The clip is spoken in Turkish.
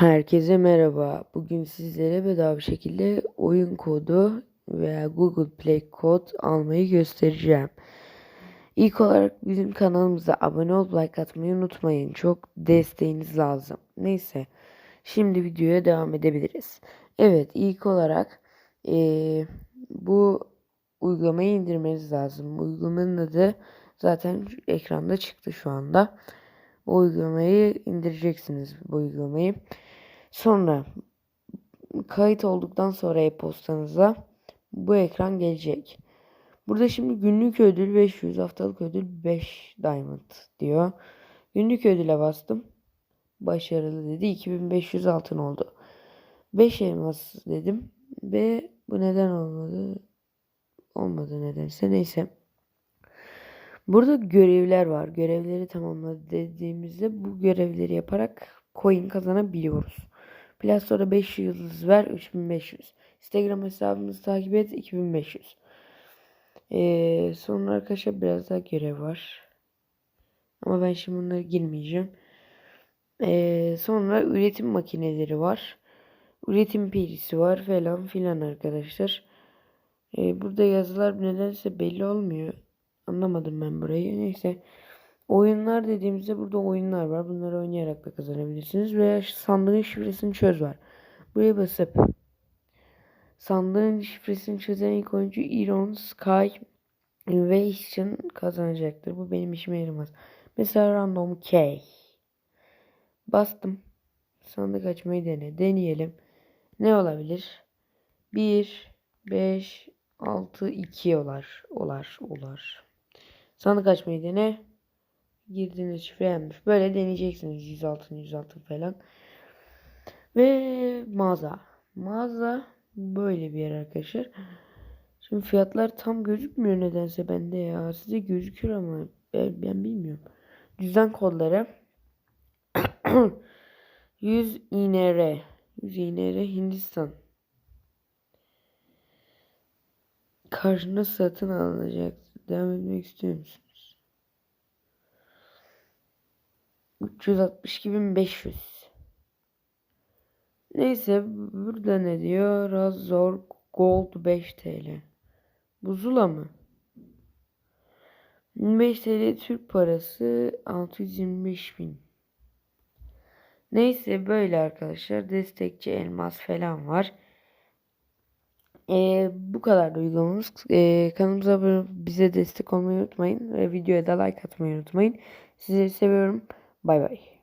Herkese merhaba. Bugün sizlere bedava bir şekilde oyun kodu veya Google Play kod almayı göstereceğim. İlk olarak bizim kanalımıza abone olup like atmayı unutmayın. Çok desteğiniz lazım. Neyse. Şimdi videoya devam edebiliriz. Evet ilk olarak eee, bu uygulamayı indirmeniz lazım. Uygulamanın adı zaten ekranda çıktı şu anda. O uygulamayı indireceksiniz bu uygulamayı. Sonra kayıt olduktan sonra e-postanıza bu ekran gelecek. Burada şimdi günlük ödül 500, haftalık ödül 5 diamond diyor. Günlük ödüle bastım. Başarılı dedi. 2500 altın oldu. 5 elmas dedim ve bu neden olmadı? Olmadı nedense. Neyse. Burada görevler var. Görevleri tamamladı dediğimizde bu görevleri yaparak coin kazanabiliyoruz. Play Store'da 5 yıldız ver 3500. Instagram hesabımızı takip et 2500. Ee, sonra arkadaşlar biraz daha görev var. Ama ben şimdi bunlara girmeyeceğim. Ee, sonra üretim makineleri var. Üretim perisi var falan filan arkadaşlar. Ee, burada yazılar nedense belli olmuyor. Anlamadım ben burayı. Neyse. Oyunlar dediğimizde burada oyunlar var. Bunları oynayarak da kazanabilirsiniz. Veya sandığın şifresini çöz var. Buraya basıp sandığın şifresini çözen ilk oyuncu Iron Sky Invasion kazanacaktır. Bu benim işime yaramaz. Mesela Random K. Bastım. Sandık açmayı dene. Deneyelim. Ne olabilir? 1, 5, 6, 2 olar. Olar. Olar. Sandık açmayı dene. Girdiğiniz şifre yanlış. Böyle deneyeceksiniz 106 106 falan. Ve mağaza. Mağaza böyle bir yer arkadaşlar. Şimdi fiyatlar tam gözükmüyor nedense bende ya. Size gözüküyor ama ben, ben bilmiyorum. Cüzdan kodları 100 INR 100 INR Hindistan karşına satın alınacak. Devam etmek istiyor musunuz? 362.500 Neyse burada ne diyor? Razor Gold 5 TL. Buzula mı? 25 TL Türk parası 625 bin. Neyse böyle arkadaşlar. Destekçi elmas falan var. Ee, bu kadar da uygulamamız. Ee, kanalımıza abone bize destek olmayı unutmayın. Ve videoya da like atmayı unutmayın. Sizleri seviyorum. Bye bye.